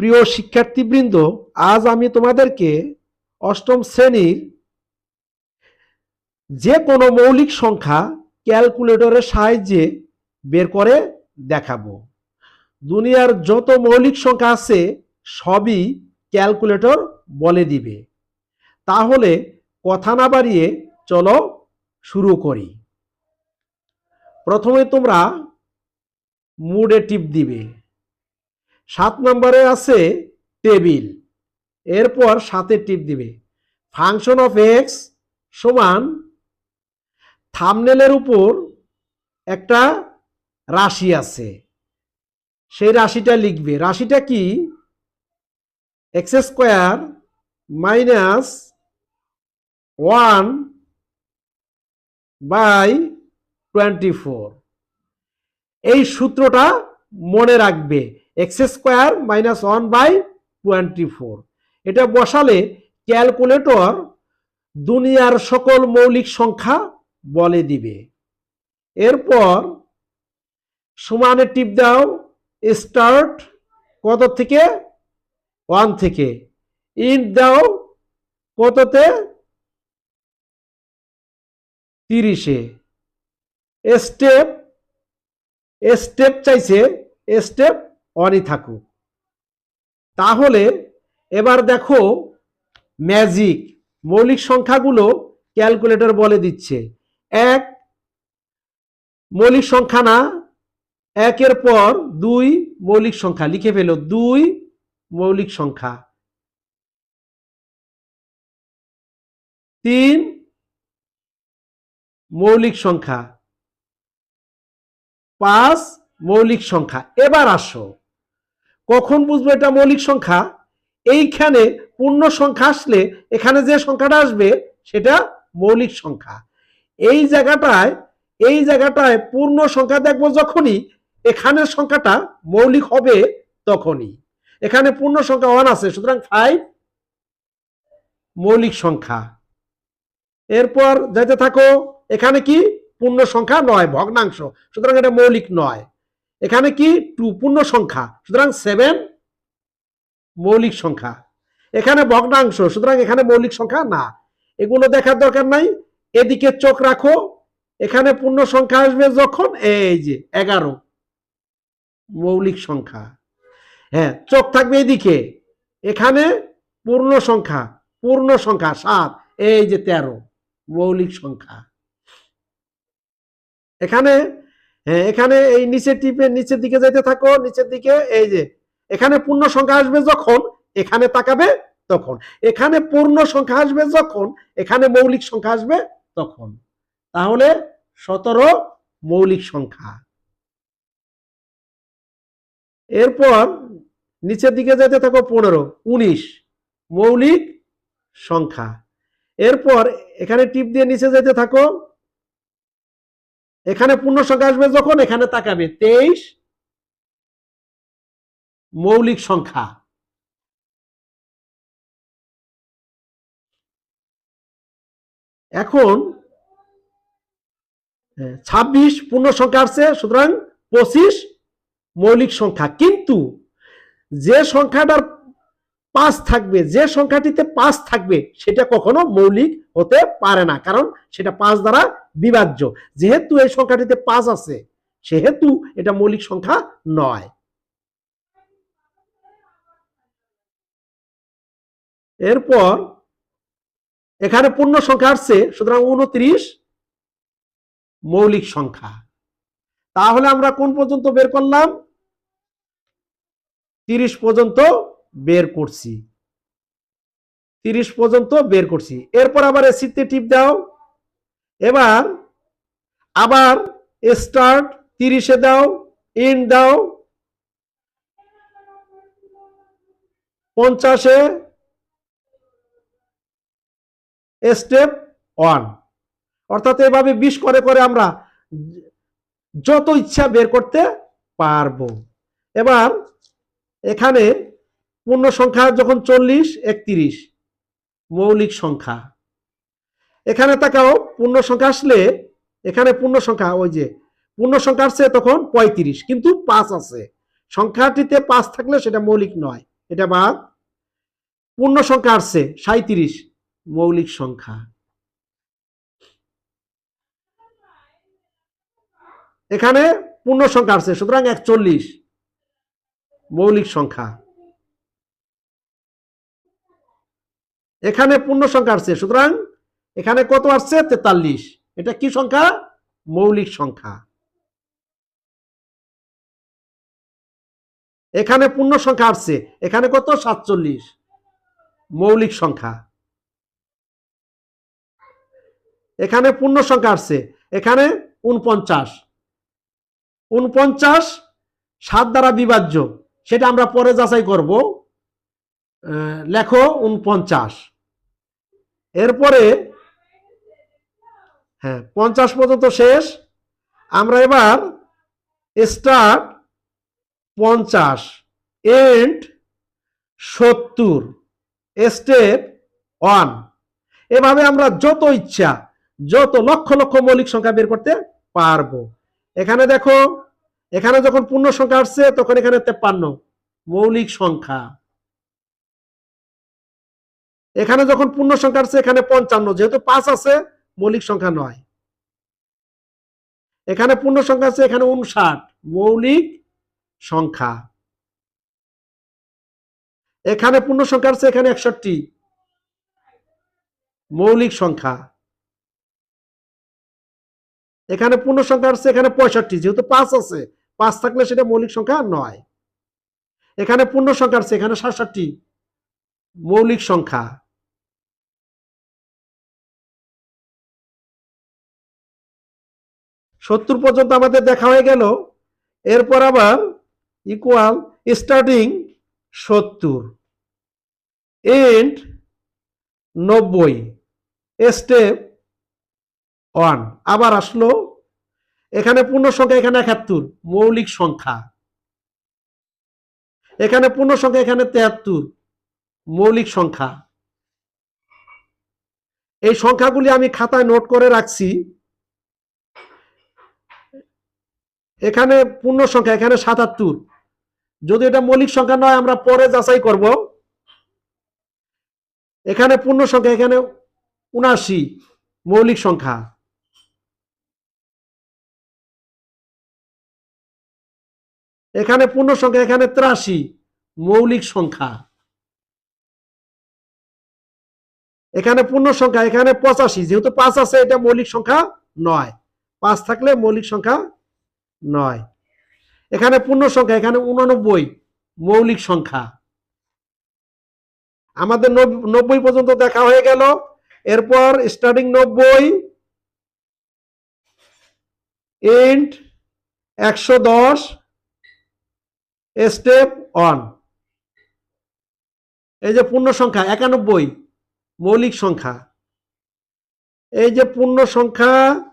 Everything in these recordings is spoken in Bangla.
প্রিয় শিক্ষার্থীবৃন্দ, আজ আমি তোমাদেরকে অষ্টম শ্রেণির যে কোনো মৌলিক সংখ্যা ক্যালকুলেটরের সাহায্যে বের করে দেখাবো। দুনিয়ার যত মৌলিক সংখ্যা আছে, সবই ক্যালকুলেটর বলে দিবে। তাহলে কথা না বাড়িয়ে চলো শুরু করি। প্রথমে তোমরা মুডে টিপ দিবে। সাত নম্বরে আছে টেবিল। এরপর সাথে টিপ দিবে। ফাংশন অফ এক্স সমান থামনেলের উপর একটা রাশি আছে। সেই রাশিটা লিখবে। রাশিটা কি? X square minus one by twenty four. এই সূত্রটা মনে রাখবে। X square minus one by twenty four এটা বসালে ক্যালকুলেটর দুনিয়ার সকল মৌলিক সংখ্যা বলে দিবে। এরপর সমানে টিপ দাও, স্টার্ট কত থেকে? ওয়ান থেকে। ইন্ট দাও কততে? তিরিশে। স্টেপ স্টেপ চাইছে, স্টেপ অনই থাকুক। তাহলে এবার দেখো ম্যাজিক মৌলিক সংখ্যাগুলো ক্যালকুলেটর বলে দিচ্ছে। এক, মৌলিক সংখ্যা না, একের পর দুই মৌলিক সংখ্যা, লিখে ফেলো, দুই মৌলিক সংখ্যা। তিন, মৌলিক সংখ্যা। পাঁচ, মৌলিক সংখ্যা। এবার আসো। কখন বুঝব এটা মৌলিক সংখ্যা? এইখানে পূর্ণ সংখ্যা আসলে এখানে যে সংখ্যাটা আসবে সেটা মৌলিক সংখ্যা। এই জায়গাটায় এই জায়গাটায় পূর্ণ সংখ্যা দেখব যখনই, এখানের সংখ্যাটা মৌলিক হবে তখনই। এখানে পূর্ণ সংখ্যা ওয়ান আছে, সুতরাং ফাইভ মৌলিক সংখ্যা। এরপর যাইতে থাকো, এখানে কি? পূর্ণ সংখ্যা নয়, ভগ্নাংশ। সুতরাং এটা মৌলিক নয়। এখানে কি? টু পূর্ণ সংখ্যা। সুতরাং সেভেন মৌলিক সংখ্যা। এখানে ভগ্নাংশ, সুতরাং এখানে মৌলিক সংখ্যা না। এগুলো দেখার দরকার নাই। এদিকে চোখ রাখো। এখানে পূর্ণ সংখ্যা আসবে যখন? এই যে, এগারো মৌলিক সংখ্যা। হ্যাঁ চোখ থাকবে এদিকে। এখানে পূর্ণ সংখ্যা পূর্ণ সংখ্যা, সাত, এই যে তেরো মৌলিক সংখ্যা। এখানে হ্যাঁ এখানে এই নিচের টিপে নিচের দিকে যেতে থাকো, নিচের দিকে এই যে, এখানে পূর্ণ সংখ্যা আসবে যখন, এখানে তাকাবে তখন। এখানে পূর্ণ সংখ্যা আসবে যখন, এখানে মৌলিক সংখ্যা আসবে তখন। তাহলে সতেরো মৌলিক সংখ্যা। এরপর নিচের দিকে যেতে থাকো পনেরো, উনিশ মৌলিক সংখ্যা। এরপর এখানে টিপ দিয়ে নিচে যেতে থাকো এখানে পূর্ণ সংখ্যা আসবে যখন? এখানে তাকাবে। তেইশ মৌলিক সংখ্যা। এখন ছাব্বিশ পূর্ণ সংখ্যা আসছে, সুতরাং পঁচিশ মৌলিক সংখ্যা। কিন্তু যে সংখ্যাটার পাঁচ থাকবে, যে সংখ্যাটিতে পাঁচ থাকবে, সেটা কখনো মৌলিক হতে পারে না। কারণ সেটা পাঁচ দ্বারা বিভাজ্য। যেহেতু এই সংখ্যাটিতে পাঁচ আছে, সেহেতু এটা মৌলিক সংখ্যা নয়। এরপর এখানে পূর্ণ সংখ্যা আসছে, সুতরাং উনত্রিশ মৌলিক সংখ্যা। তাহলে আমরা কোন পর্যন্ত বের করলাম? তিরিশ পর্যন্ত বের করছি। তিরিশ পর্যন্ত বের করছি। এরপর আবার এসিতে টিপ দাও। এবার আবার স্টার্ট তিরিশে দাও ইন দাও, পঞ্চাশে স্টেপ ওয়ান অর্থাৎ এভাবে বিশ করে করে আমরা যত ইচ্ছা বের করতে পারব। এবার এখানে পূর্ণ সংখ্যা যখন চল্লিশ, একত্রিশ, মৌলিক সংখ্যা। এখানে তাকাও, পূর্ণ সংখ্যা আসলে এখানে পূর্ণ সংখ্যা, ওই যে, পূর্ণ সংখ্যা আসছে তখন পঁয়ত্রিশ, কিন্তু পাঁচ আছে। সংখ্যাটিতে পাঁচ থাকলে সেটা মৌলিক নয়। এটা বাদ। পূর্ণ সংখ্যা আসছে সাঁত্রিশ মৌলিক সংখ্যা। এখানে পূর্ণ সংখ্যা আসছে, সুতরাং একচল্লিশ, মৌলিক সংখ্যা। এখানে পূর্ণ সংখ্যা আসছে, সুতরাং এখানে কত আসছে? তেতাল্লিশ। এটা কি সংখ্যা? মৌলিক সংখ্যা। এখানে পূর্ণ সংখ্যা আসছে। এখানে কত? সাতচল্লিশ। মৌলিক সংখ্যা। এখানে পূর্ণ সংখ্যা আসছে। এখানে উনপঞ্চাশ। উনপঞ্চাশ সাত দ্বারা বিভাজ্য। সেটা আমরা পরে যাচাই করব। লেখো উনপঞ্চাশ। এরপরে হ্যাঁ পঞ্চাশ পর্যন্ত শেষ। আমরা এবার স্টার্ট পঞ্চাশ এন্ড সত্তর স্টেপ ওয়ান এভাবে আমরা যত ইচ্ছা, যত লক্ষ লক্ষ মৌলিক সংখ্যা বের করতে পারব। এখানে দেখো, এখানে যখন পূর্ণ সংখ্যা আসছে, তখন এখানে তেপ্পান্ন মৌলিক সংখ্যা। এখানে যখন পূর্ণ সংখ্যা আসছে, এখানে পঞ্চান্ন, যেহেতু পাঁচ আছে মৌলিক সংখ্যা নয়। এখানে পূর্ণ সংখ্যা আছে, এখানে উনষাট মৌলিক সংখ্যা। এখানে পূর্ণ সংখ্যা আছে, এখানে একষট্টি। মৌলিক সংখ্যা। এখানে পূর্ণ সংখ্যা আছে, এখানে পঁয়ষট্টি, যেহেতু পাঁচ আছে, পাঁচ থাকলে সেটা মৌলিক সংখ্যা নয়। এখানে পূর্ণ সংখ্যা আছে, এখানে সাতষট্টি। মৌলিক সংখ্যা। সত্তর পর্যন্ত আমাদের দেখা হয়ে গেল। এরপর আবার ইকুয়াল স্টার্টিং সত্তর। এন্ড নব্বই। স্টেপ ওয়ান আবার আসলো। এখানে পূর্ণ সংখ্যা এখানে একাত্তর। মৌলিক সংখ্যা। এখানে পূর্ণ সংখ্যা এখানে তেহাত্তর। মৌলিক সংখ্যা। এই সংখ্যাগুলি আমি খাতায় নোট করে রাখছি। এখানে পূর্ণ সংখ্যা, এখানে সাতাত্তর। যদি এটা মৌলিক সংখ্যা নয়, আমরা পরে যাচাই করব। এখানে পূর্ণ সংখ্যা, এখানে উনাশি মৌলিক সংখ্যা। এখানে পূর্ণ সংখ্যা, এখানে ত্রাশি মৌলিক সংখ্যা। এখানে পূর্ণ সংখ্যা, এখানে পঁচাশি। যেহেতু পাঁচ আছে, এটা মৌলিক সংখ্যা নয়। পাঁচ থাকলে মৌলিক সংখ্যা নয়। এখানে পূর্ণ সংখ্যা, এখানে উননব্বই মৌলিক সংখ্যা। আমাদের নব- নব্বই পর্যন্ত দেখা হয়ে গেল। এরপর স্টার্টিং নব্বই এন্ড একশো দশ স্টেপ অন এই যে পূর্ণ সংখ্যা, একানব্বই মৌলিক সংখ্যা। এই যে পূর্ণ সংখ্যা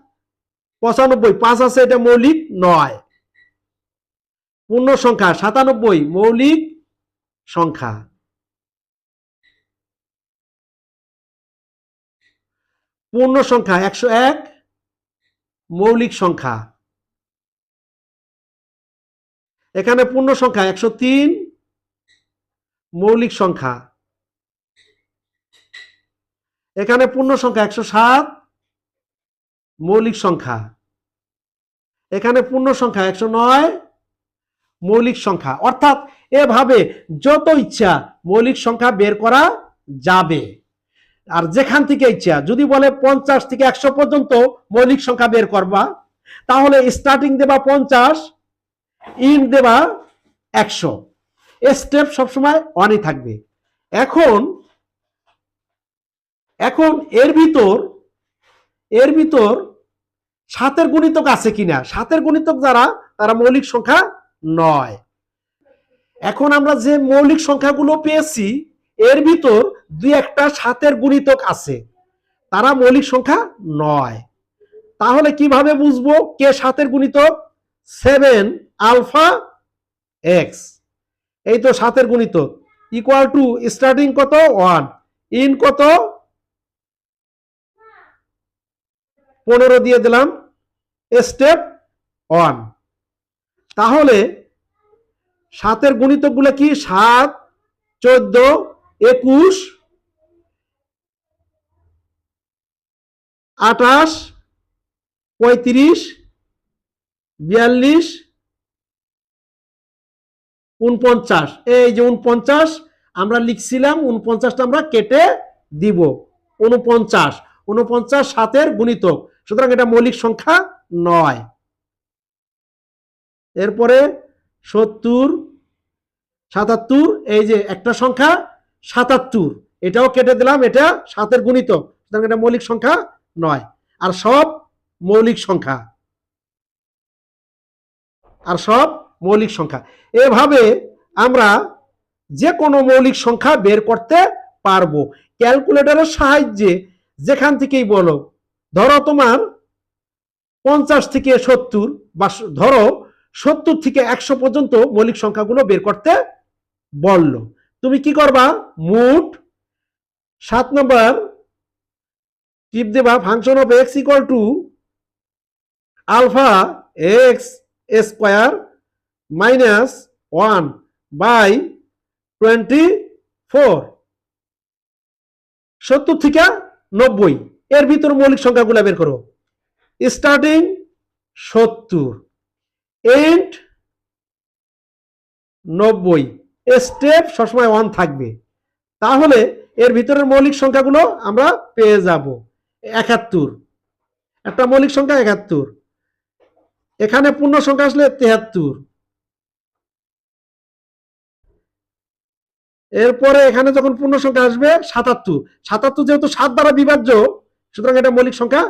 পঁচানব্বই, পাঁচ আছে এটা মৌলিক নয়। পূর্ণ সংখ্যা, সাতানব্বই, মৌলিক সংখ্যা। পূর্ণ সংখ্যা, একশো এক, মৌলিক সংখ্যা। এখানে পূর্ণ সংখ্যা, একশো তিন, মৌলিক সংখ্যা। এখানে পূর্ণ সংখ্যা, একশো সাত মৌলিক সংখ্যা। এখানে পূর্ণ সংখ্যা একশো নয়, মৌলিক সংখ্যা। অর্থাৎ এভাবে যত ইচ্ছা মৌলিক সংখ্যা বের করা যাবে। আর যেখান থেকে ইচ্ছা, যদি বলে পঞ্চাশ থেকে একশো পর্যন্ত মৌলিক সংখ্যা বের করবা, তাহলে স্টার্টিং দেবা পঞ্চাশ ইন দেবা একশো। স্টেপ সবসময় অনই থাকবে। এখন এখন এর ভিতর এর ভিতর সাতের গুণিতক আছে কিনা? সাতের গুণিতক যারা, তারা মৌলিক সংখ্যা নয়। এখন আমরা যে মৌলিক সংখ্যাগুলো পেয়েছি, এর ভিতর দুই একটা সাতের গুণিতক আছে, তারা মৌলিক সংখ্যা নয়। তাহলে কীভাবে বুঝব কে সাতের গুণিতক? Seven alpha x. এই তো সাতের গুণিতক। ইকুয়াল টু স্টার্টিং কত? ওয়ান। ইন কত? পনেরো দিয়ে দিলাম। স্টেপ ওয়ান তাহলে সাতের গুণিতকগুলো কি? সাত, চোদ্দ, একুশ, আঠাশ, পঁয়ত্রিশ, বিয়াল্লিশ, উনপঞ্চাশ। এই যে উনপঞ্চাশ, আমরা লিখছিলাম, উনপঞ্চাশটা আমরা কেটে দিব। উনপঞ্চাশ। উনপঞ্চাশ সাতের গুণিতক। সুতরাং এটা মৌলিক সংখ্যা নয়। এরপরে সত্তর, সাতাত্তর, এই যে একটা সংখ্যা, সাতাত্তর। এটাও কেটে দিলাম, এটা সাতের গুণিত সুতরাং এটা মৌলিক সংখ্যা নয়। আর সব মৌলিক সংখ্যা। আর সব মৌলিক সংখ্যা। এভাবে আমরা যে কোনো মৌলিক সংখ্যা বের করতে পারব। ক্যালকুলেটরের সাহায্যে যেখান থেকেই বলো ধরো তোমার পঞ্চাশ থেকে সত্তর বা ধরো সত্তর থেকে একশো পর্যন্ত মৌলিক সংখ্যাগুলো বের করতে বলল। তুমি কি করবা? মোট সাত নম্বর, টিপ দেবা function of x equal to alpha x square minus one by twenty four সত্তর থেকে নব্বই। এর ভিতর মৌলিক সংখ্যাগুলো বের করো। স্টার্টিং সত্তর এইট নব্বই। স্টেপ সবসময় ওয়ান থাকবে। তাহলে এর ভিতরের মৌলিক সংখ্যাগুলো আমরা পেয়ে যাব। একাত্তর, একটা মৌলিক সংখ্যা একাত্তর। এখানে পূর্ণ সংখ্যা আসলে তেহাত্তর। এরপরে এখানে যখন পূর্ণ সংখ্যা আসবে সাতাত্তর। সাতাত্তর যেহেতু সাত দ্বারা বিভাজ্য সুতরাং এটা মৌলিক সংখ্যা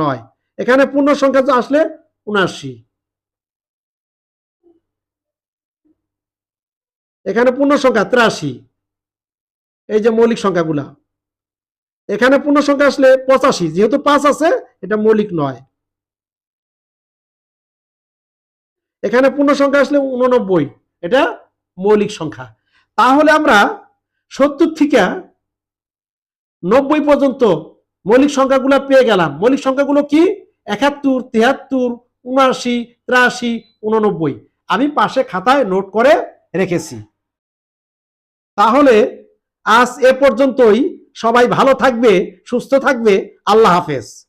নয়। এখানে পূর্ণ সংখ্যা আসলে উনাশি এখানে পূর্ণ সংখ্যা ত্রাশি। এই যে মৌলিক সংখ্যাগুলা। এখানে পূর্ণ সংখ্যা আসলে পঁচাশি। যেহেতু পাঁচ আছে, এটা মৌলিক নয়। এখানে পূর্ণ সংখ্যা আসলে উননব্বই। এটা মৌলিক সংখ্যা। তাহলে আমরা সত্তর থেকে নব্বই পর্যন্ত মৌলিক সংখ্যাগুলো পেয়ে গেলাম। মৌলিক সংখ্যাগুলো কি? একাত্তর তিয়াত্তর উনআশি, ত্রাশি, উননব্বই। আমি পাশে খাতায় নোট করে রেখেছি। তাহলে আজ এ পর্যন্তই। সবাই ভালো থাকবে, সুস্থ থাকবে। আল্লাহ হাফেজ।